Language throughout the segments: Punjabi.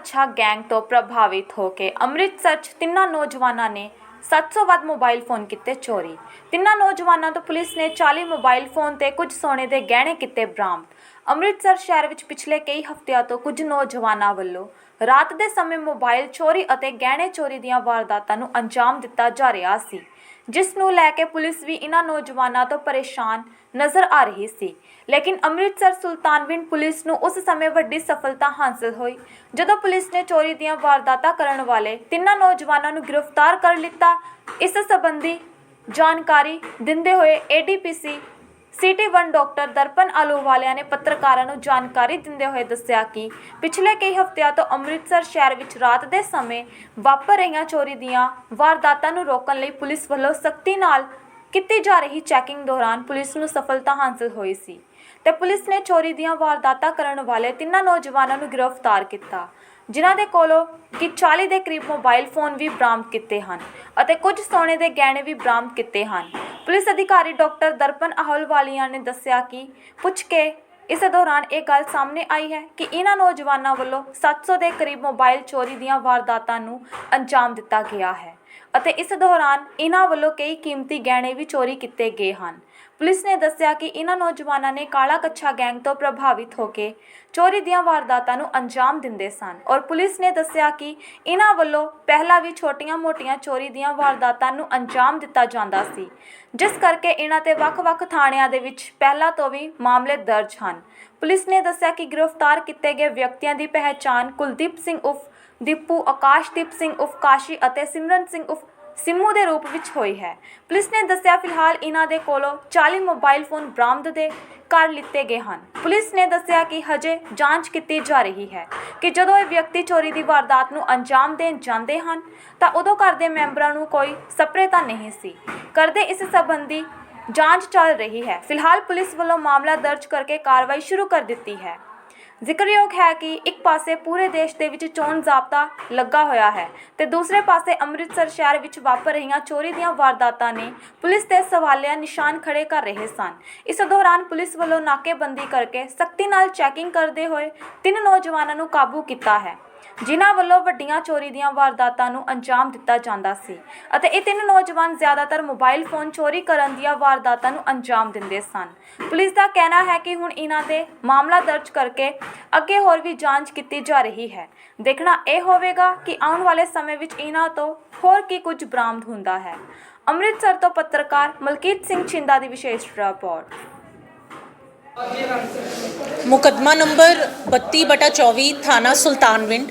ਅੱਛਾ ਗੈਂਗ ਤੋਂ ਪ੍ਰਭਾਵਿਤ ਹੋ ਕੇ ਅੰਮ੍ਰਿਤਸਰ 'ਚ ਤਿੰਨਾਂ ਨੌਜਵਾਨਾਂ ਨੇ 700 ਵੱਧ ਮੋਬਾਈਲ ਫੋਨ ਕੀਤੇ ਚੋਰੀ। ਤਿੰਨਾਂ ਨੌਜਵਾਨਾਂ ਤੋਂ ਪੁਲਿਸ ਨੇ 40 ਮੋਬਾਈਲ ਫੋਨ ਤੇ ਕੁਝ ਸੋਨੇ ਦੇ ਗਹਿਣੇ ਕੀਤੇ ਬਰਾਮਦ। ਅੰਮ੍ਰਿਤਸਰ ਸ਼ਹਿਰ ਵਿੱਚ ਪਿਛਲੇ ਕਈ ਹਫ਼ਤਿਆਂ ਤੋਂ ਕੁਝ ਨੌਜਵਾਨਾਂ ਵੱਲੋਂ ਰਾਤ ਦੇ ਸਮੇਂ ਮੋਬਾਈਲ ਚੋਰੀ ਅਤੇ ਗਹਿਣੇ ਚੋਰੀ ਦੀਆਂ ਵਾਰਦਾਤਾਂ ਨੂੰ ਅੰਜਾਮ ਦਿੱਤਾ ਜਾ ਰਿਹਾ ਸੀ। ਜਿਸ ਨੂੰ ਲੈ ਕੇ ਪੁਲਿਸ ਵੀ ਇਹਨਾਂ ਨੌਜਵਾਨਾਂ ਤੋਂ ਪਰੇਸ਼ਾਨ ਨਜ਼ਰ ਆ ਰਹੀ ਸੀ। ਲੇਕਿਨ ਅੰਮ੍ਰਿਤਸਰ ਸੁਲਤਾਨਵਿੰਡ ਪੁਲਿਸ ਨੂੰ ਉਸ ਸਮੇਂ ਵੱਡੀ ਸਫਲਤਾ ਹਾਸਲ ਹੋਈ, ਜਦੋਂ ਪੁਲਿਸ ਨੇ ਚੋਰੀ ਦੀਆਂ ਵਾਰਦਾਤਾਂ ਕਰਨ ਵਾਲੇ ਤਿੰਨਾਂ ਨੌਜਵਾਨਾਂ ਨੂੰ ਗ੍ਰਿਫਤਾਰ ਕਰ ਲਿੱਤਾ। ਇਸ ਸੰਬੰਧੀ ਜਾਣਕਾਰੀ ਦਿੰਦੇ ਹੋਏ ਏਡੀਪੀਸੀ ਸਿਟੀ 1 ਡਾਕਟਰ ਦਰਪਨ ਆਲੂਵਾਲਿਆ ਨੇ ਪੱਤਰਕਾਰਾਂ ਨੂੰ ਜਾਣਕਾਰੀ ਦਿੰਦੇ ਹੋਏ ਦੱਸਿਆ ਕਿ ਪਿਛਲੇ ਕਈ ਹਫ਼ਤਿਆਂ ਤੋਂ ਅੰਮ੍ਰਿਤਸਰ ਸ਼ਹਿਰ ਵਿੱਚ ਰਾਤ ਦੇ ਸਮੇਂ ਵਾਪਰ ਰਹੀਆਂ ਚੋਰੀ ਦੀਆਂ ਵਾਰਦਾਤਾਂ ਨੂੰ ਰੋਕਣ ਲਈ ਪੁਲਿਸ ਵੱਲੋਂ ਸਖਤੀ ਨਾਲ ਕੀਤੀ ਜਾ ਰਹੀ ਚੈਕਿੰਗ ਦੌਰਾਨ ਪੁਲਿਸ ਨੂੰ ਸਫਲਤਾ ਹਾਸਲ ਹੋਈ ਸੀ ਤੇ ਪੁਲਿਸ ਨੇ ਚੋਰੀ ਦੀਆਂ ਵਾਰਦਾਤਾਂ ਕਰਨ ਵਾਲੇ ਤਿੰਨਾਂ ਨੌਜਵਾਨਾਂ ਨੂੰ ਗ੍ਰਿਫਤਾਰ ਕੀਤਾ, ਜਿਨ੍ਹਾਂ ਦੇ ਕੋਲੋਂ ਕਿ 40 ਦੇ ਕਰੀਬ ਮੋਬਾਈਲ ਫੋਨ ਵੀ ਬਰਾਮਦ ਕੀਤੇ ਹਨ ਅਤੇ ਕੁਝ ਸੋਨੇ ਦੇ ਗਹਿਣੇ ਵੀ ਬਰਾਮਦ ਕੀਤੇ ਹਨ। ਪੁਲਿਸ ਅਧਿਕਾਰੀ ਡਾਕਟਰ ਦਰਪਨ ਆਹਲਵਾਲੀਆ ਨੇ ਦੱਸਿਆ ਕਿ ਪੁੱਛ ਕੇ ਇਸ ਦੌਰਾਨ ਇਹ ਗੱਲ ਸਾਹਮਣੇ ਆਈ ਹੈ ਕਿ ਇਹਨਾਂ ਨੌਜਵਾਨਾਂ ਵੱਲੋਂ 700 ਦੇ ਕਰੀਬ ਮੋਬਾਈਲ ਚੋਰੀ ਦੀਆਂ ਵਾਰਦਾਤਾਂ ਨੂੰ ਅੰਜਾਮ ਦਿੱਤਾ ਗਿਆ ਹੈ ਅਤੇ ਇਸ ਦੌਰਾਨ ਇਹਨਾਂ ਵੱਲੋਂ ਕਈ ਕੀਮਤੀ ਗਹਿਣੇ ਵੀ ਚੋਰੀ ਕੀਤੇ ਗਏ ਹਨ। ਪੁਲਿਸ ਨੇ ਦੱਸਿਆ ਕਿ ਇਹਨਾਂ ਨੌਜਵਾਨਾਂ ਨੇ ਕਾਲਾ ਕੱਛਾ ਗੈਂਗ ਤੋਂ ਪ੍ਰਭਾਵਿਤ ਹੋ ਕੇ ਚੋਰੀ ਦੀਆਂ ਵਾਰਦਾਤਾਂ ਨੂੰ ਅੰਜਾਮ ਦਿੰਦੇ ਸਨ ਔਰ ਪੁਲਿਸ ਨੇ ਦੱਸਿਆ ਕਿ ਇਹਨਾਂ ਵੱਲੋਂ ਪਹਿਲਾਂ ਵੀ ਛੋਟੀਆਂ-ਮੋਟੀਆਂ ਚੋਰੀ ਦੀਆਂ ਵਾਰਦਾਤਾਂ ਨੂੰ ਅੰਜਾਮ ਦਿੱਤਾ ਜਾਂਦਾ ਸੀ, ਜਿਸ ਕਰਕੇ ਇਹਨਾਂ ਤੇ ਵੱਖ-ਵੱਖ ਥਾਣਿਆਂ ਦੇ ਵਿੱਚ ਪਹਿਲਾਂ ਤੋਂ ਵੀ ਮਾਮਲੇ ਦਰਜ ਹਨ। ਪੁਲਿਸ ਨੇ ਦੱਸਿਆ ਕਿ ਗ੍ਰਿਫਤਾਰ ਕੀਤੇ ਗਏ ਵਿਅਕਤੀਆਂ ਦੀ ਪਹਿਚਾਣ ਕੁਲਦੀਪ ਸਿੰਘ ਉਫ ਦੀਪੂ ਆਕਾਸ਼ਦੀਪ ਸਿੰਘ ਉਫ ਕਾਸ਼ੀ ਅਤੇ ਸਿਮਰਨ ਸਿੰਘ ਉਫ ਸਿੰਮੂ ਦੇ ਰੂਪ ਵਿੱਚ ਹੋਈ ਹੈ। ਪੁਲਿਸ ਨੇ ਦੱਸਿਆ, ਫਿਲਹਾਲ ਇਹਨਾਂ ਦੇ ਕੋਲੋਂ 40 ਮੋਬਾਈਲ ਫੋਨ ਬਰਾਮਦ ਦੇ ਕਰ ਲਿੱਤੇ ਗਏ ਹਨ। ਪੁਲਿਸ ਨੇ ਦੱਸਿਆ ਕਿ ਹਜੇ ਜਾਂਚ ਕੀਤੀ ਜਾ ਰਹੀ ਹੈ ਕਿ ਜਦੋਂ ਇਹ ਵਿਅਕਤੀ ਚੋਰੀ ਦੀ ਵਾਰਦਾਤ ਨੂੰ ਅੰਜਾਮ ਦੇਣ ਜਾਂਦੇ ਹਨ, ਤਾਂ ਉਦੋਂ ਘਰ ਦੇ ਮੈਂਬਰਾਂ ਨੂੰ ਕੋਈ ਸਪਰੇ ਤਾਂ ਨਹੀਂ ਸੀ। ਕਰਦੇ ਇਸ ਸੰਬੰਧੀ ਜਾਂਚ ਚੱਲ ਰਹੀ ਹੈ। ਫਿਲਹਾਲ ਪੁਲਿਸ ਵੱਲੋਂ ਮਾਮਲਾ ਦਰਜ ਕਰਕੇ ਕਾਰਵਾਈ ਸ਼ੁਰੂ ਕਰ ਦਿੱਤੀ ਹੈ। ਜ਼ਿਕਰਯੋਗ ਹੈ ਕਿ ਇੱਕ ਪਾਸੇ ਪੂਰੇ ਦੇਸ਼ ਦੇ ਵਿੱਚ ਚੋਣ ਜ਼ਾਬਤਾ ਲੱਗਾ ਹੋਇਆ ਹੈ ਤੇ ਦੂਸਰੇ ਪਾਸੇ ਅੰਮ੍ਰਿਤਸਰ ਸ਼ਹਿਰ ਵਿੱਚ ਵਾਪਰ ਰਹੀਆਂ ਚੋਰੀ ਦੀਆਂ ਵਾਰਦਾਤਾਂ ਨੇ ਪੁਲਿਸ ਤੇ ਸਵਾਲੀਆ ਨਿਸ਼ਾਨ ਖੜੇ ਕਰ ਰਹੇ ਸਨ। ਇਸ ਦੌਰਾਨ ਪੁਲਿਸ ਵੱਲੋਂ ਨਾਕੇਬੰਦੀ ਕਰਕੇ ਸਖਤੀ ਨਾਲ ਚੈਕਿੰਗ ਕਰਦੇ ਹੋਏ ਤਿੰਨ ਨੌਜਵਾਨਾਂ ਨੂੰ ਕਾਬੂ ਕੀਤਾ ਹੈ। ਜਿਨ੍ਹਾਂ ਵੱਲੋਂ ਵੱਡੀਆਂ ਚੋਰੀ ਦੀਆਂ ਵਾਰਦਾਤਾਂ ਨੂੰ ਅੰਜਾਮ ਦਿੱਤਾ ਜਾਂਦਾ ਸੀ ਅਤੇ ਇਹ ਤਿੰਨ ਨੌਜਵਾਨ ਜ਼ਿਆਦਾਤਰ ਮੋਬਾਈਲ ਫੋਨ ਚੋਰੀ ਕਰਨ ਦੀਆਂ ਵਾਰਦਾਤਾਂ ਨੂੰ ਅੰਜਾਮ ਦਿੰਦੇ ਸਨ। ਪੁਲਿਸ ਦਾ ਕਹਿਣਾ ਹੈ ਕਿ ਹੁਣ ਇਹਨਾਂ 'ਤੇ ਮਾਮਲਾ ਦਰਜ ਕਰਕੇ ਅੱਗੇ ਹੋਰ ਵੀ ਜਾਂਚ ਕੀਤੀ ਜਾ ਰਹੀ ਹੈ। ਦੇਖਣਾ ਇਹ ਹੋਵੇਗਾ ਕਿ ਆਉਣ ਵਾਲੇ ਸਮੇਂ ਵਿੱਚ ਇਹਨਾਂ ਤੋਂ ਹੋਰ ਕੀ ਕੁਝ ਬਰਾਮਦ ਹੁੰਦਾ ਹੈ। ਅੰਮ੍ਰਿਤਸਰ ਤੋਂ ਪੱਤਰਕਾਰ ਮਲਕੀਤ ਸਿੰਘ ਛਿੰਦਾ ਦੀ ਵਿਸ਼ੇਸ਼ ਰਿਪੋਰਟ। ਮੁਕੱਦਮਾ ਨੰਬਰ 32 ਬਟਾ 24 ਥਾਣਾ ਸੁਲਤਾਨਵਿੰਡ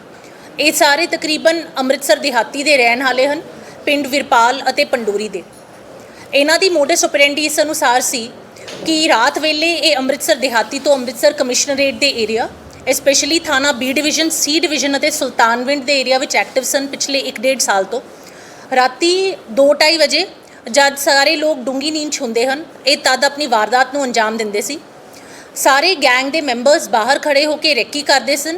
ਇਹ ਸਾਰੇ ਤਕਰੀਬਨ ਅੰਮ੍ਰਿਤਸਰ ਦਿਹਾਤੀ ਦੇ ਰਹਿਣ ਵਾਲੇ ਹਨ, ਪਿੰਡ ਵਿਰਪਾਲ ਅਤੇ ਪੰਡੂਰੀ ਦੇ। ਇਹਨਾਂ ਦੀ ਮੋਡਸ ਆਪਰੈਂਡੀ ਇਸ ਅਨੁਸਾਰ ਸੀ ਕਿ ਰਾਤ ਵੇਲੇ ਇਹ ਅੰਮ੍ਰਿਤਸਰ ਦਿਹਾਤੀ ਤੋਂ ਅੰਮ੍ਰਿਤਸਰ ਕਮਿਸ਼ਨਰੇਟ ਦੇ ਏਰੀਆ ਸਪੈਸ਼ਲੀ ਥਾਣਾ ਬੀ ਡਿਵੀਜ਼ਨ ਸੀ ਡਿਵੀਜ਼ਨ ਅਤੇ ਸੁਲਤਾਨਵਿੰਡ ਦੇ ਏਰੀਆ ਵਿੱਚ ਐਕਟਿਵ ਸਨ ਪਿਛਲੇ 1.5 ਸਾਲ ਤੋਂ। ਰਾਤੀ 2:30 ਵਜੇ ਜਦ ਸਾਰੇ ਲੋਕ ਡੂੰਗੀ ਨੀਂਦ 'ਚ ਹੁੰਦੇ ਹਨ, ਇਹ ਤਦ ਆਪਣੀ ਵਾਰਦਾਤ ਨੂੰ ਅੰਜਾਮ ਦਿੰਦੇ ਸੀ। ਸਾਰੇ ਗੈਂਗ ਦੇ ਮੈਂਬਰਸ ਬਾਹਰ ਖੜੇ ਹੋ ਕੇ ਰੈਕੀ ਕਰਦੇ ਸਨ।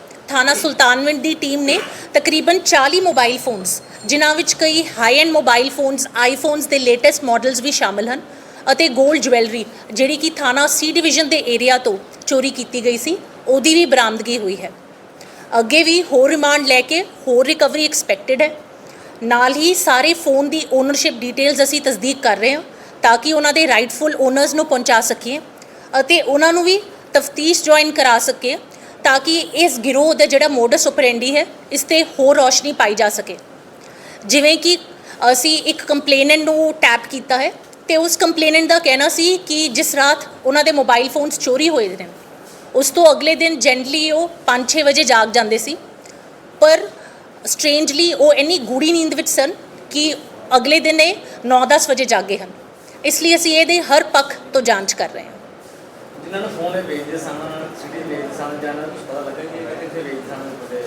ਥਾਣਾ ਸੁਲਤਾਨਵਿੰਡ ਦੀ ਟੀਮ ਨੇ ਤਕਰੀਬਨ 40 ਮੋਬਾਈਲ ਫੋਨਸ, ਜਿਨ੍ਹਾਂ ਵਿੱਚ ਕਈ high end mobile phones iPhones ਦੇ ਲੇਟੈਸਟ ਮਾਡਲਸ ਵੀ ਸ਼ਾਮਲ ਹਨ ਅਤੇ 골ਡ ਜਵੈਲਰੀ ਜਿਹੜੀ ਕਿ ਥਾਣਾ ਸੀ ਡਿਵੀਜ਼ਨ ਦੇ ਏਰੀਆ ਤੋਂ ਚੋਰੀ ਕੀਤੀ ਗਈ ਸੀ, ਉਹਦੀ ਵੀ ਬਰਾਮਦਗੀ ਹੋਈ ਹੈ। ਅੱਗੇ ਵੀ ਹੋਰ ਰਿਮਾਂਡ ਲੈ ਕੇ ਹੋਰ ਰਿਕਵਰੀ ਐਕਸਪੈਕਟਡ ਹੈ। ਨਾਲ ਹੀ ਸਾਰੇ ਫੋਨ ਦੀ ਓਨਰਸ਼ਿਪ ਡਿਟੇਲਸ ਅਸੀਂ ਤਸਦੀਕ ਕਰ ਰਹੇ ਹਾਂ, ਤਾਂ ਕਿ ਉਹਨਾਂ ਦੇ ਰਾਈਟਫੁਲ ਓਨਰਸ ਨੂੰ ਪਹੁੰਚਾ ਸਕੀਏ ਅਤੇ ਉਹਨਾਂ ਨੂੰ ਵੀ ਤਫਤੀਸ਼ ਜੁਆਇਨ ਕਰਾ ਸਕੀਏ ਤਾਂ ਕਿ ਇਸ ਗਿਰੋਹ ਦਾ ਜਿਹੜਾ ਮੋਡਸ ਆਪਰੈਂਡੀ ਹੈ, ਇਸ ਤੇ ਹੋਰ ਰੌਸ਼ਨੀ ਪਾਈ ਜਾ ਸਕੇ। ਜਿਵੇਂ ਕਿ ਅਸੀਂ ਇੱਕ ਕੰਪਲੇਨੈਂਟ ਨੂੰ ਟੈਪ ਕੀਤਾ ਹੈ ਤੇ ਉਸ ਕੰਪਲੇਨੈਂਟ ਦਾ ਕਹਿਣਾ ਸੀ ਕਿ ਜਿਸ ਰਾਤ ਉਹਨਾਂ ਦੇ ਮੋਬਾਈਲ ਫੋਨਸ ਚੋਰੀ ਹੋਏ ਨੇ, ਉਸ ਤੋਂ ਅਗਲੇ ਦਿਨ ਜੈਂਟਲੀ ਉਹ 5-6 ਵਜੇ ਜਾਗ ਜਾਂਦੇ ਸੀ। ਪਰ ਸਟ੍ਰੇਂਜਲੀ ਉਹ ਇੰਨੀ ਗੂੜੀ ਨੀਂਦ ਵਿੱਚ ਸਨ ਕਿ ਅਗਲੇ ਦਿਨ ਇਹ 9-10 ਵਜੇ ਜਾਗੇ ਹਨ। ਇਸ ਲਈ ਅਸੀਂ ਇਹਦੇ ਹਰ ਪੱਖ ਤੋਂ ਜਾਂਚ ਕਰ ਰਹੇ ਹਾਂ। ਜਿਨ੍ਹਾਂ ਨੂੰ ਫੋਨ ਇਹ ਵੇਚਦੇ ਸਨ ਸਿਟੀ ਵੇਚਦੇ ਸਨ ਜਾਂ ਇਹਨਾਂ ਨੂੰ ਕੁਛ ਪਤਾ ਲੱਗਾ ਕਿ ਇਹ ਕਿੱਥੇ ਵੇਚਦੇ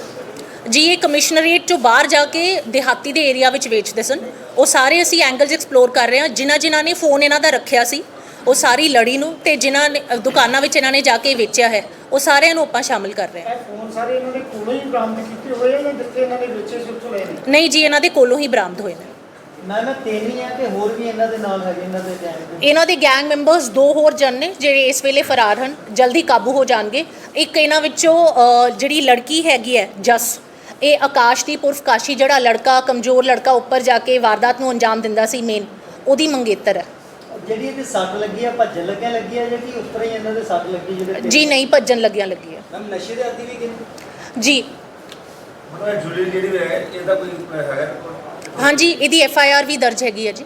ਸਨ ਜੀ ਇਹ ਕਮਿਸ਼ਨਰੇਟ ਤੋਂ ਬਾਹਰ ਜਾ ਕੇ ਦਿਹਾਤੀ ਦੇ ਏਰੀਆ ਵਿੱਚ ਵੇਚਦੇ ਸਨ। ਉਹ ਸਾਰੇ ਅਸੀਂ ਐਂਗਲਸ ਐਕਸਪਲੋਰ ਕਰ ਰਹੇ ਹਾਂ। ਜਿਨ੍ਹਾਂ ਜਿਨ੍ਹਾਂ ਨੇ ਫੋਨ ਇਹਨਾਂ ਦਾ ਰੱਖਿਆ ਸੀ ਉਹ ਸਾਰੀ ਲੜੀ ਨੂੰ ਤੇ ਜਿਨ੍ਹਾਂ ਨੇ ਅ, ਦੁਕਾਨਾਂ ਵਿੱਚ ਇਹਨਾਂ ਨੇ ਜਾ ਕੇ ਵੇਚਿਆ ਹੈ ਉਹ ਸਾਰਿਆਂ ਨੂੰ ਆਪਾਂ ਸ਼ਾਮਿਲ ਕਰ ਰਹੇ ਹਾਂ। ਇਹ ਫੋਨ ਸਾਰੇ ਇਹਨਾਂ ਨੇ ਕੋਲੋਂ ਹੀ ਬਰਾਮਦ ਕੀਤੇ ਹੋਏ ਆ ਜਾਂ ਜਿੱਥੇ ਇਹਨਾਂ ਨੇ ਵੇਚੇ ਸੀ ਉੱਥੋਂ ਲਏ ਨੇ? ਨਹੀਂ ਜੀ ਇਹਨਾਂ ਦੇ ਕੋਲੋਂ ਹੀ ਬਰਾਮਦ ਹੋਏ ਨੇ। ਮੈਂ ਮੈਂ ਤਿੰਨ ਹੀ ਆ ਤੇ ਹੋਰ ਵੀ ਇਹਨਾਂ ਦੇ ਨਾਲ ਹੈਗੇ ਇਹਨਾਂ ਦੇ ਗੈਂਗ ਦੇ। ਇਹਨਾਂ ਦੇ ਗੈਂਗ ਮੈਂਬਰਸ ਦੋ ਹੋਰ ਜਨ ਨੇ ਜਿਹੜੇ ਇਸ ਵੇਲੇ ਫਰਾਰ ਹਨ ਜਲਦੀ ਕਾਬੂ ਹੋ ਜਾਣਗੇ। ਇੱਕ ਇਹਨਾਂ ਵਿੱਚੋਂ ਅ, ਜਿਹੜੀ ਲੜਕੀ ਹੈਗੀ ਹੈ ਜਸ ਇਹ ਆਕਾਸ਼ਦੀਪ ਉਰਫ ਕਾਸ਼ੀ ਜਿਹੜਾ ਲੜਕਾ ਕਮਜ਼ੋਰ ਲੜਕਾ ਉੱਪਰ ਜਾ ਕੇ ਵਾਰਦਾਤ ਨੂੰ ਅੰਜਾਮ ਦਿੰਦਾ ਸੀ ਮੇਨ ਉਹਦੀ ਮੰਗੇਤਰ ਹੈ। ਜਿਹੜੀ ਇਹਦੇ ਸੱਟ ਲੱਗੀ ਆ ਭੱਜਣ ਲੱਗਿਆ ਲੱਗੀ ਆ ਜਾਂ ਕਿ ਉੱਪਰ ਹੀ ਇਹਨਾਂ ਦੇ ਸੱਟ ਲੱਗੀ ਜਿਹੜੇ ਤਿੰਨ- ਜੀ ਨਹੀਂ ਭੱਜਣ ਲੱਗਿਆ ਲੱਗੀ ਹੈ ਮੈਮ ਨਸ਼ੇ ਦੇ ਆਦੀ ਵੀ ਕਿਨ ਜੀ। ਮਤਲਬ ਜੁਲੀ ਜਿਹੜੀ ਹੈ ਇਹਦਾ ਕੋਈ ਹੈਗਾ? ਹਾਂਜੀ ਇਹਦੀ ਐਫ ਆਈ ਆਰ ਵੀ ਦਰਜ ਹੈਗੀ ਹੈ ਜੀ।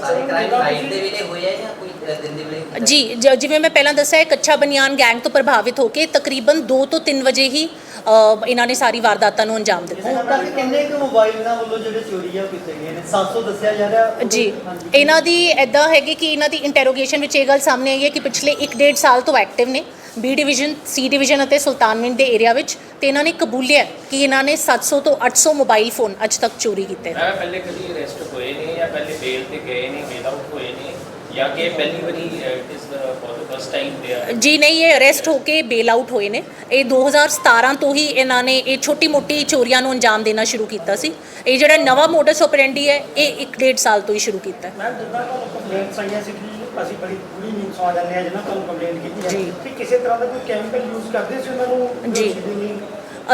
ਸਾਰੇ ਕ੍ਰਾਈਮ ਨਾਈਟ ਦੇ ਵੇਲੇ ਹੋਇਆ ਜਾਂ ਕੋਈ ਅ, ਦਿਨ ਦੇ ਵੇਲੇ ਜੀ ਜ- ਜਿਵੇਂ ਮੈਂ ਪਹਿਲਾਂ ਦੱਸਿਆ ਹੈ ਕੱਚਾ ਬਨਿਆਨ ਗੈਂਗ ਤੋਂ ਪ੍ਰਭਾਵਿਤ ਹੋ ਕੇ ਤਕਰੀਬਨ 2 ਤੋਂ 3 ਵਜੇ ਹੀ ਅ, ਇਹਨਾਂ ਨੇ ਸਾਰੀ ਵਾਰਦਾਤਾਂ ਨੂੰ ਅੰਜਾਮ ਦਿੱਤਾ। ਹੁਣ ਤੱਕ ਕਿੰਨੇ ਕੁ ਮੋਬਾਈਲ ਇਹਨਾਂ ਵੱਲੋਂ ਜਿਹੜੇ ਚੋਰੀ ਆ ਉਹ ਕੀਤੇ ਗਏ ਨੇ। 700 ਦੱਸਿਆ ਜਾ ਰਿਹਾ। ਜੀ ਹਾਂਜੀ। ਇਹਨਾਂ ਦੀ ਐਦਾਂ ਹੈਗੀ ਕਿ ਇਹਨਾਂ ਦੀ ਇੰਟਰੋਗੇਸ਼ਨ ਵਿੱਚ ਇਹ ਗੱਲ ਸਾਹਮਣੇ ਆਈ ਹੈ ਕਿ ਪਿਛਲੇ 1.5 ਸਾਲ ਤੋਂ ਐਕਟਿਵ ਨੇ। ਬੀ ਡਿਵੀਜ਼ਨ ਸੀ ਡਿਵੀਜ਼ਨ ਅਤੇ ਸੁਲਤਾਨਵਿੰਡ ਦੇ ਏਰੀਆ ਵਿੱਚ ਤੇ ਇਹਨਾਂ ਨੇ ਕਬੂਲਿਆ ਕਿ ਇਹਨਾਂ ਨੇ 700 ਤੋਂ 800 ਮੋਬਾਈਲ ਫੋਨ ਅੱਜ ਤੱਕ ਚੋਰੀ ਕੀਤੇ। ਨੇ ਪਹਿਲੇ ਕਦੀ ਅਰੈਸਟ ਹੋਏ ਨੇ ਜਾਂ ਪਹਿਲੇ ਬੇਲ ਤੇ ਗਏ ਨੇ ਬੇਲ ਆਊਟ ਹੋਏ ਨੇ ਜਾਂ ਕਿ ਪਹਿਲੀ ਵਾਰੀ it is for the first time ਦੇ ਆ ਜੀ ਨਹੀਂ ਇਹ ਅਰੈਸਟ ਹੋ ਕੇ ਬੇਲ ਆਊਟ ਹੋਏ ਨੇ। ਇਹ 2017 ਤੋਂ ਹੀ ਇਹਨਾਂ ਨੇ ਇਹ ਛੋਟੀ-ਮੋਟੀ ਚੋਰੀਆਂ ਨੂੰ ਅੰਜਾਮ ਦੇਣਾ ਸ਼ੁਰੂ ਕੀਤਾ ਸੀ। ਇਹ ਜਿਹੜਾ ਨਵਾਂ ਮੋਡਸ ਆਪਰੈਂਡੀ ਹੈ ਇਹ 1.5 ਸਾਲ ਤੋਂ ਹੀ ਸ਼ੁਰੂ ਕੀਤਾ ਹੈ। ਮੈਂ ਜਿੱਦਾਂ ਤੁਹਾਨੂੰ ਕੰਪਲੇਂਟਸ ਆਈਆਂ ਸੀ ਕਿ ਅਸੀਂ ਬੜੀ ਬੁਰੀ ਨੀਂਦ ਸੌ ਜਾਂਦੇ ਆ ਜਿਹਨਾਂ ਤੁਹਾਨੂੰ ਕੰਪਲੇਂਟ ਕੀਤੀ ਹੈ ਜੀ। ਕਿ ਕਿਸੇ ਤਰ੍ਹਾਂ ਦਾ ਕੋਈ ਕੈਮੀਕਲ ਯੂਜ਼ ਕਰਦੇ ਸੀ ਉਹਨਾਂ ਨੂੰ ਜੀ। ਜੀ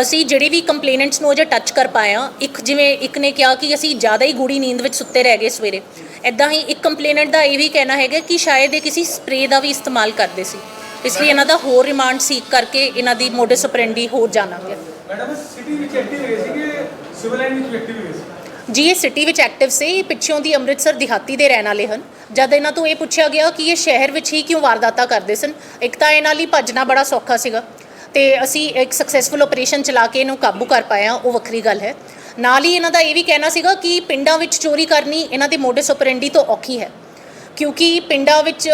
ਅਸੀਂ ਜਿਹੜੇ ਵੀ ਕੰਪਲੇਨੈਂਟਸ ਨੂੰ ਅਜੇ ਟੱਚ ਕਰ ਪਾਏ ਹਾਂ ਇੱਕ ਜਿਵੇਂ ਇੱਕ ਨੇ ਕਿਹਾ ਕਿ ਅਸੀਂ ਜ਼ਿਆਦਾ ਹੀ ਗੂੜੀ ਨੀਂਦ ਵਿੱਚ ਸੁੱਤੇ ਰਹਿ ਗਏ ਸਵੇਰੇ। ਐਦਾਂ ਹੀ ਇੱਕ ਕੰਪਲੇਨੈਂਟ ਦਾ ਇਹ ਵੀ ਕਹਿਣਾ ਹੈਗਾ ਕਿ ਸ਼ਾਇਦ ਇਹ ਕਿਸੇ ਸਪਰੇ ਦਾ ਵੀ ਇਸਤੇਮਾਲ ਕਰਦੇ ਸੀ। ਇਸ ਲਈ ਇਹਨਾਂ ਦਾ ਹੋਰ ਰਿਮਾਂਡ ਸੀਕ ਕਰਕੇ ਇਹਨਾਂ ਦੀ ਮੋਡਸ ਆਪਰੈਂਡੀ ਹੋਰ ਜਾਣਾਂਗੇ ਮੈਡਮ ਸਿਟੀ ਵਿੱਚ ਐਕਟਿਵ ਹੈਗੇ ਸੀਗੇ ਸਿਵਲ ਲਾਈਨ ਵਿੱਚ ਵੀ ਐਕਟਿਵ ਹੈਗੇ ਸੀ? ਜੀ ਇਹ ਸਿਟੀ ਵਿੱਚ ਐਕਟਿਵ ਸੀ। ਇਹ ਪਿੱਛੋਂ ਦੀ ਅੰਮ੍ਰਿਤਸਰ ਦਿਹਾਤੀ ਦੇ ਰਹਿਣ ਵਾਲੇ ਹਨ। ਜਦ ਇਹਨਾਂ ਤੋਂ ਇਹ ਪੁੱਛਿਆ ਗਿਆ ਕਿ ਇਹ ਸ਼ਹਿਰ ਵਿੱਚ ਹੀ ਕਿਉਂ ਵਾਰਦਾਤਾਂ ਕਰਦੇ ਸਨ ਇੱਕ ਤਾਂ ਇਹਨਾਂ ਲਈ ਭੱਜਣਾ ਬੜਾ ਸੌਖਾ ਸੀਗਾ ਤੇ ਅਸੀਂ ਇੱਕ ਸਕਸੈਸਫੁਲ ਆਪਰੇਸ਼ਨ ਚਲਾ ਕੇ ਇਹਨੂੰ ਕਾਬੂ ਕਰ ਹਾਂ ਉਹ ਵੱਖਰੀ ਗੱਲ ਹੈ। ਨਾਲ ਹੀ ਇਹਨਾਂ ਦਾ ਇਹ ਵੀ ਕਹਿਣਾ ਸੀਗਾ ਕਿ ਪਿੰਡਾਂ ਵਿੱਚ ਚੋਰੀ ਕਰਨੀ ਇਹਨਾਂ ਦੇ ਮੋਡਸ ਆਪਰੈਂਡੀ ਤੋਂ ਔਖੀ ਹੈ ਕਿਉਂਕਿ ਪਿੰਡਾਂ ਵਿੱਚ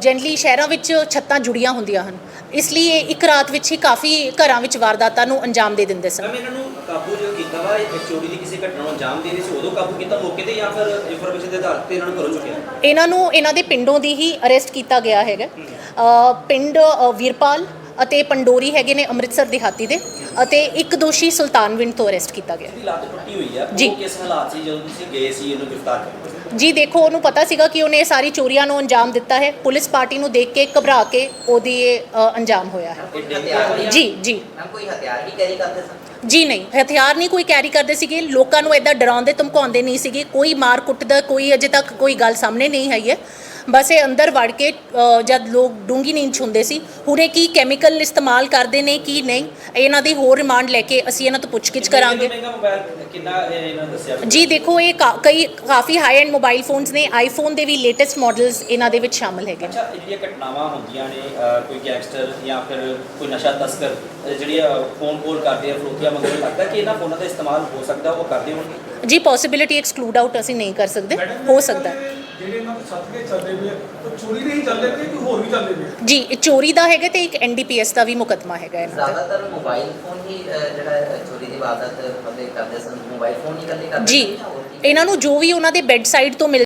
ਜਨਰਲੀ ਸ਼ਹਿਰਾਂ ਵਿੱਚ ਛੱਤਾਂ ਜੁੜੀਆਂ ਹੁੰਦੀਆਂ ਹਨ ਇਸ ਲਈ ਇਹ ਇੱਕ ਰਾਤ ਵਿੱਚ ਹੀ ਕਾਫੀ ਘਰਾਂ ਵਿੱਚ ਵਾਰਦਾਤਾਂ ਨੂੰ ਅੰਜਾਮ ਦੇ ਦਿੰਦੇ ਸਨ। ਮੈਮ ਇਹਨਾਂ ਨੂੰ ਕਾਬੂ ਜੋ ਕੀਤਾ ਵਾ ਇਹ ਚੋਰੀ ਦੀ ਕਿਸੇ ਘਟਨਾ ਨੂੰ ਅੰਜਾਮ ਦੇ ਰਹੀ ਸੀ ਉਦੋਂ ਕਾਬੂ ਕੀਤਾ ਮੌਕੇ ਤੇ ਜਾਂ ਫਿਰ ਇਨਫੋਰਮੇਸ਼ਨ ਦੇ ਆਧਾਰ ਤੇ ਇਹਨਾਂ ਨੂੰ ਘਰੋਂ ਚੁੱਕਿਆ? ਇਹਨਾਂ ਨੂੰ ਇਹਨਾਂ ਦੇ ਪਿੰਡੋਂ ਦੀ ਹੀ ਅਰੈਸਟ ਕੀਤਾ ਗਿਆ ਹੈਗਾ। ਪਿੰਡ ਵੀਰਪਾਲ ਅਤੇ ਪੰਡੋਰੀ ਹੈਗੇ ਨੇ ਅੰਮ੍ਰਿਤਸਰ ਦਿਹਾਤੀ ਦੇ ਅਤੇ ਇੱਕ ਦੋਸ਼ੀ ਸੁਲਤਾਨਵਿੰਡ ਤੋਂ ਅਰੈਸਟ ਕੀਤਾ ਗਿਆ। ਇਹਦੀ ਲੱਤ ਟੁੱਟੀ ਹੋਈ ਆ। ਜੀ। ਉਹ ਕਿਸ ਹਾਲਾਤ ਸੀ ਜਦੋਂ ਤੁਸੀਂ ਗਏ ਸੀ ਇਹਨੂੰ ਗ੍ਰਿਫਤਾਰ ਕਰਨ ਜੀ ਦੇਖੋ ਉਹਨੂੰ ਪਤਾ ਸੀਗਾ ਕਿ ਉਹਨੇ ਇਹ ਸਾਰੀ ਚੋਰੀਆਂ ਨੂੰ ਅੰਜਾਮ ਦਿੱਤਾ ਹੈ। ਪੁਲਿਸ ਪਾਰਟੀ ਨੂੰ ਦੇਖ ਕੇ ਘਬਰਾ ਕੇ ਉਹਦੀ ਇਹ, ਅ, ਅੰਜਾਮ ਹੋਇਆ ਹੈ। ਕੋਈ ਹਥਿਆਰ ਵੀ ਜੀ ਜੀ। ਮੈਮ ਕੋਈ ਹਥਿਆਰ ਵੀ ਕੈਰੀ ਕਰਦੇ ਸਨ? ਜੀ ਨਹੀਂ। ਹਥਿਆਰ ਨਹੀਂ ਕੋਈ ਕੈਰੀ ਕਰਦੇ ਸੀਗੇ। ਲੋਕਾਂ ਨੂੰ ਐਦਾਂ ਡਰਾਉਂਦੇ ਧਮਕਾਉਂਦੇ ਨਹੀਂ ਸੀਗੇ। ਕੋਈ ਮਾਰ ਕੁੱਟ ਦਾ ਕੋਈ ਅਜੇ ਤੱਕ ਕੋਈ ਗੱਲ ਸਾਹਮਣੇ ਨਹੀਂ ਆਈ ਹੈ। ਬਸ ਇਹ ਅੰਦਰ ਵੜ ਕੇ ਜਦ ਲੋਕ ਡੂੰਗੀ ਨੀਂਦ ਹੁੰਦੇ ਸੀ ਹੁਣੇ ਕੀ ਕੈਮੀਕਲ ਇਸਤੇਮਾਲ ਕਰਦੇ ਨੇ ਕੀ ਨਹੀਂ? ਇਹਨਾਂ ਦੀ ਹੋਰ ਰਿਮਾਂਡ ਲੈ ਕੇ ਅਸੀਂ ਇਹਨਾਂ ਤੋਂ ਪੁੱਛਗਿੱਛ ਕਰਾਂਗੇ। ਜੀ ਦੇਖੋ ਇਹ ਕਈ ਕਾਫੀ ਹਾਈ ਐਂਡ ਮੋਬਾਈਲ ਫੋਨਸ ਨੇ ਆਈਫੋਨ ਦੇ ਵੀ ਲੇਟੈਸਟ ਮਾਡਲਸ ਇਹਨਾਂ ਦੇ ਵਿੱਚ ਸ਼ਾਮਲ ਹੈਗੇ ਅੱਛਾ ਜਿਹੜੀਆਂ ਘਟਨਾਵਾਂ ਹੁੰਦੀਆਂ ਨੇ ਕੋਈ ਗੈਂਗਸਟਰ ਜਾਂ ਫਿਰ ਕੋਈ ਨਸ਼ਾ ਤਸਕਰ ਅਹ, ਜਿਹੜੀਆਂ ਫੋਨ ਕੋਲ ਕਰਦੇ ਆ ਫਰੋਤੀਆਂ ਮੰਗਦੇ ਲੱਗਦਾ ਕਿ ਇਹਨਾਂ ਫੋਨਾਂ ਦਾ ਇਸਤੇਮਾਲ ਹੋ ਸਕਦਾ ਉਹ ਕਰਦੇ ਹੋਣਗੇ? ਜੀ ਪੋਸਿਬਿਲਿਟੀ ਐਕਸਕਲੂਡ ਆਊਟ ਅਸੀਂ ਨਹੀਂ ਕਰ ਸਕਦੇ ਹੋ ਸਕਦਾ। ਜਿਹੜੇ ਇਹਨਾਂ ਦੇ ਸੱਤ ਕੇ ਚੱਲਦੇ ਪਏ ਆ, ਉਹ ਚੋਰੀ ਦੇ ਹੀ ਚੱਲਦੇ ਪਏ ਕਿ ਹੋਰ ਵੀ ਚੱਲਦੇ ਪਏ ਆ? ਜੀ ਇਹ ਚੋਰੀ ਦਾ ਹੈਗਾ ਤੇ ਇੱਕ ਐਨਡੀਪੀਐਸ ਦਾ ਵੀ ਮੁਕੱਦਮਾ ਹੈਗਾ ਇਹਨਾਂ ਦਾ ਜ਼ਿਆਦਾਤਰ ਮੋਬਾਈਲ ਫੋਨ ਹੀ ਅਹ, ਜਿਹੜਾ ਅਹ, ਚੋਰੀ ਦੀ ਵਾਰਦਾਤ ਬੰਦੇ ਕਰਦੇ ਸਨ ਮੋਬਾਈਲ ਫੋਨ ਹੀ ਇਕੱਲੇ ਕਰਦੇ ਜੀ ਸਨ ਜਾਂ ਹੋਰ ਕੀ? ਇਹਨਾਂ ਨੂੰ ਜੋ ਵੀ ਉਹਨਾਂ ਦੇ ਬੈੱਡ ਸਾਈਡ ਤੋਂ ਮਿਲ